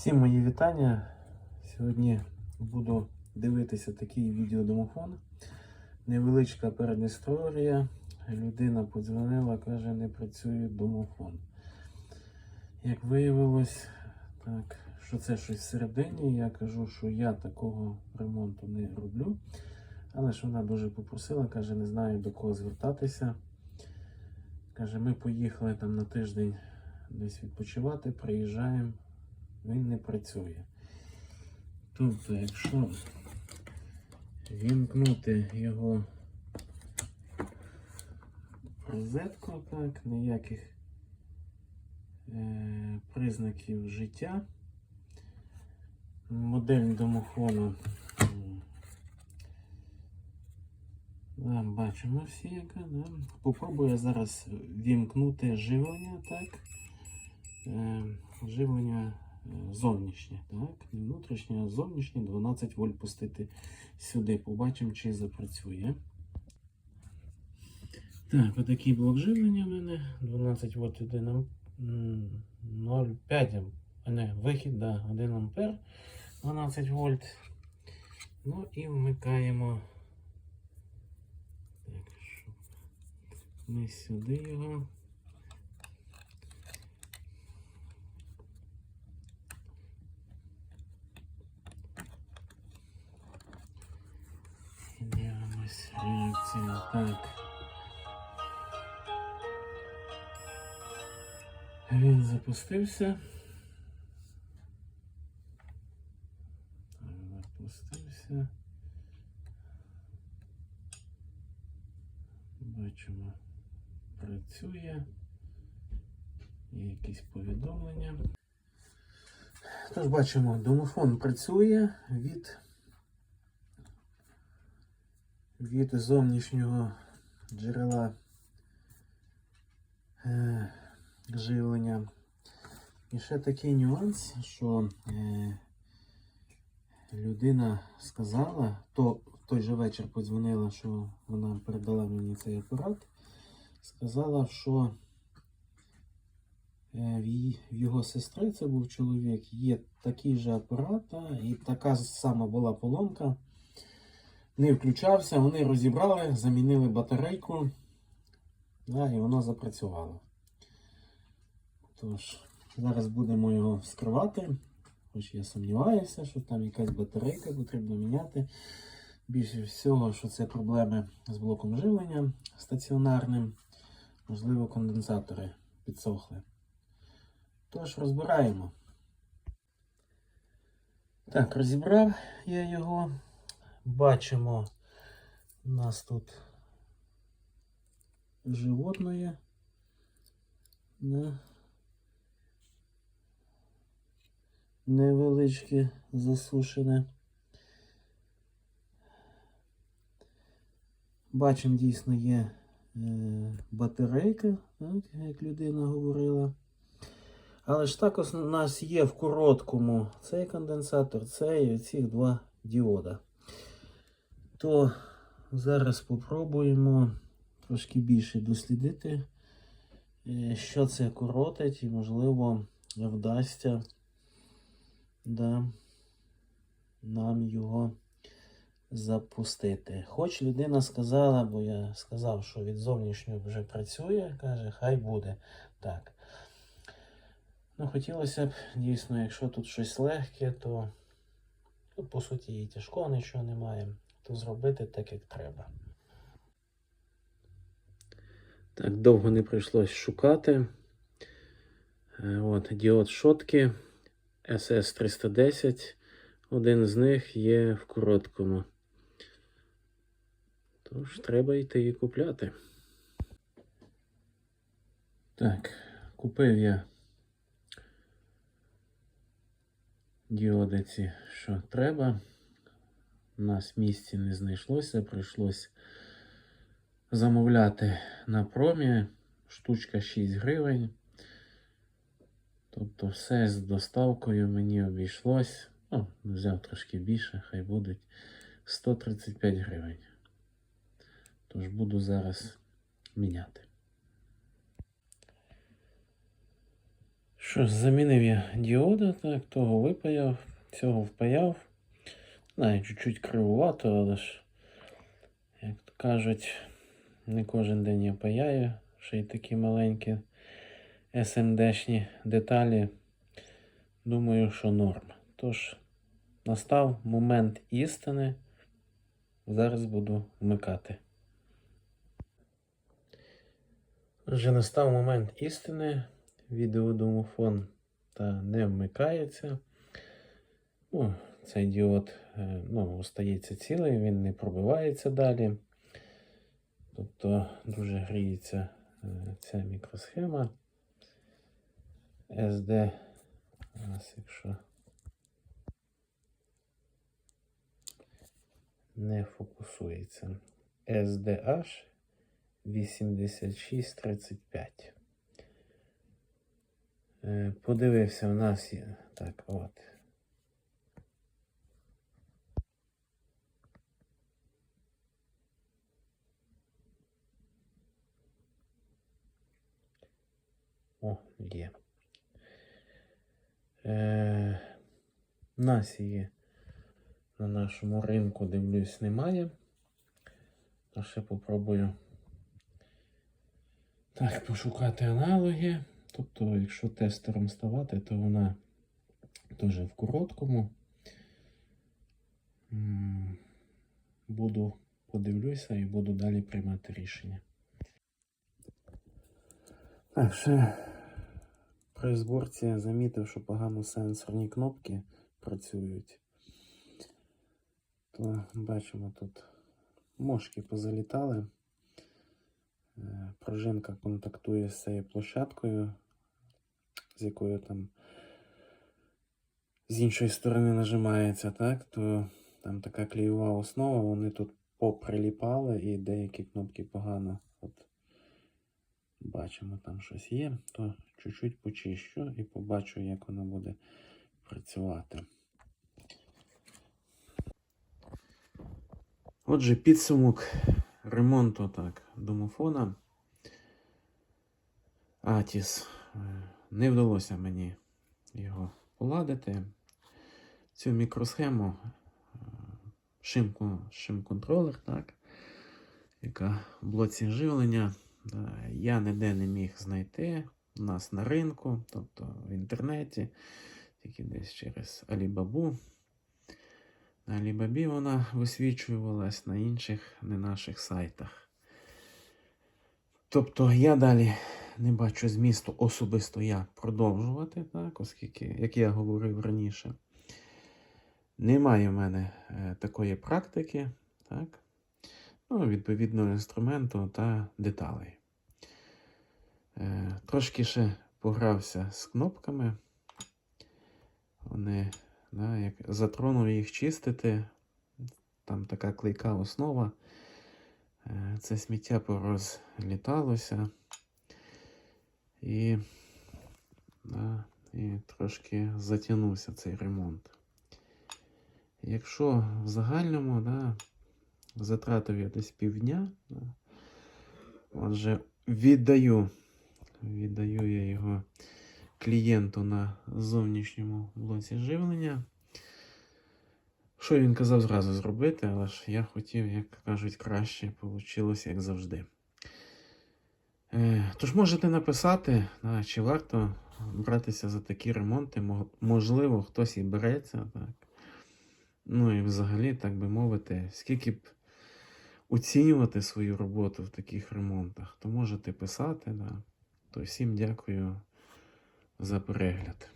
Всім мої вітання. Сьогодні буду дивитися такий відеодомофон. Невеличка передісторія. Людина подзвонила, каже, не працює домофон. Як виявилось, так, що це щось всередині, я кажу, що я такого ремонту не роблю. Але ж вона дуже попросила, каже, не знаю до кого звертатися. Каже, ми поїхали там на тиждень десь відпочивати, приїжджаємо, він не працює. Тобто, якщо вімкнути його розетку, так, ніяких е, признаків життя. Модель домофону. Да, бачимо всі, яка, да. Попробую зараз вімкнути живлення, так. Е, живлення зовнішнє, так. Не внутрішнє, а зовнішнє 12 вольт пустити сюди. Побачимо, чи запрацює. Так, отакий блок живлення в мене. 12 вольт 1 ам- 0,5 а не, вихід, да, 1 ампер 12 вольт. Ну і вмикаємо. Так, щоб ми сюди його. Реакцію. Так. Він запустився. Запустився. Бачимо, працює. Є якісь повідомлення. Тож бачимо, домофон працює від, від зовнішнього джерела е, живлення. І ще такий нюанс, що е, людина сказала, то в той же вечір подзвонила, що вона передала мені цей апарат. Сказала, що е, в його сестри, це був чоловік, є такий же апарат, і така сама була поломка. Не включався, вони розібрали, замінили батарейку, да, і воно запрацювало. Тож, зараз будемо його вскривати. Хоч я сумніваюся, що там якась батарейка потрібно міняти. Більше всього, що це проблеми з блоком живлення стаціонарним. Можливо, конденсатори підсохли. Тож розбираємо. Так, розібрав я його. Бачимо, у нас тут животне. Да. Невеличке засушене. Бачимо, дійсно є е, батарейка, так, як людина говорила. Але ж також у нас є в короткому цей конденсатор, цей і ці два діода. То зараз спробуємо трошки більше дослідити, е, що це коротить, і, можливо, вдасться да, нам його запустити. Хоч людина сказала, бо я сказав, що від зовнішнього вже працює, каже, хай буде так. Ну, хотілося б, дійсно, якщо тут щось легке, то тут, по суті, і тяжко нічого немає, то зробити так, як треба. Так, довго не прийшлось шукати. Е, От, діод шотки SS310. Один з них є в короткому. Тож треба йти і купляти. Так, купив я діоди ці, що треба. У нас в місті не знайшлося, прийшлось замовляти на промі. Штучка 6 гривень. Тобто все з доставкою мені обійшлось. Ну, взяв трошки більше, хай будуть 135 гривень. Тож буду зараз міняти. Що замінив я діода, так, того випаяв, цього впаяв. Знаю, чуть-чуть кривувато, але ж, як то кажуть, не кожен день я паяю, ще й такі маленькі SMD-шні деталі. Думаю, що норм. Тож, настав момент істини. Зараз буду вмикати. Вже настав момент істини. Відеодомофон та не вмикається. Ну, цей діод е, ну, остається цілий, він не пробивається далі. Тобто дуже гріється е, ця мікросхема. SD, зараз якщо не фокусується. SDH 8635. Е, Подивився, у нас є. Так, от. О, є. Е, нас її на нашому ринку, дивлюсь, немає. А ще попробую так, пошукати аналоги. Тобто, якщо тестером ставати, то вона теж в короткому. Буду подивлюся і буду далі приймати рішення. Ще при зборці я замітив, що погано сенсорні кнопки працюють. То бачимо тут мошки позалітали. Е, Пружинка контактує з цією площадкою, з якою там з іншої сторони нажимається, так, то там така клеєва основа, вони тут поприліпали і деякі кнопки погано. Бачимо, там щось є, то чуть-чуть почищу і побачу, як воно буде працювати. Отже, підсумок ремонту так, домофона. Атіс. Е, Не вдалося мені його поладити. Цю мікросхему е, шим-контролер, так, яка в блоці живлення. Я ніде не міг знайти. У нас на ринку, тобто в інтернеті, тільки десь через Alibaba. На Alibaba вона висвічувалась на інших не наших сайтах. Тобто я далі не бачу змісту особисто я продовжувати, так, оскільки, як я говорив раніше, немає в мене е, такої практики, так, ну, відповідного інструменту та деталей. Е, трошки ще погрався з кнопками. Вони, да, як затронув їх чистити, там така клейка основа. Е, Це сміття порозліталося. І, да, і трошки затягнувся цей ремонт. Якщо в загальному, да, затратив я десь півдня, отже, віддаю, віддаю я його клієнту на зовнішньому блоці живлення. Що він казав зразу зробити, але ж я хотів, як кажуть, краще вийшло, як завжди. Е, Тож можете написати, чи варто братися за такі ремонти. Можливо, хтось і береться. Так. Ну і взагалі, так би мовити, скільки б оцінювати свою роботу в таких ремонтах, то можете писати. Да. То всім дякую за перегляд.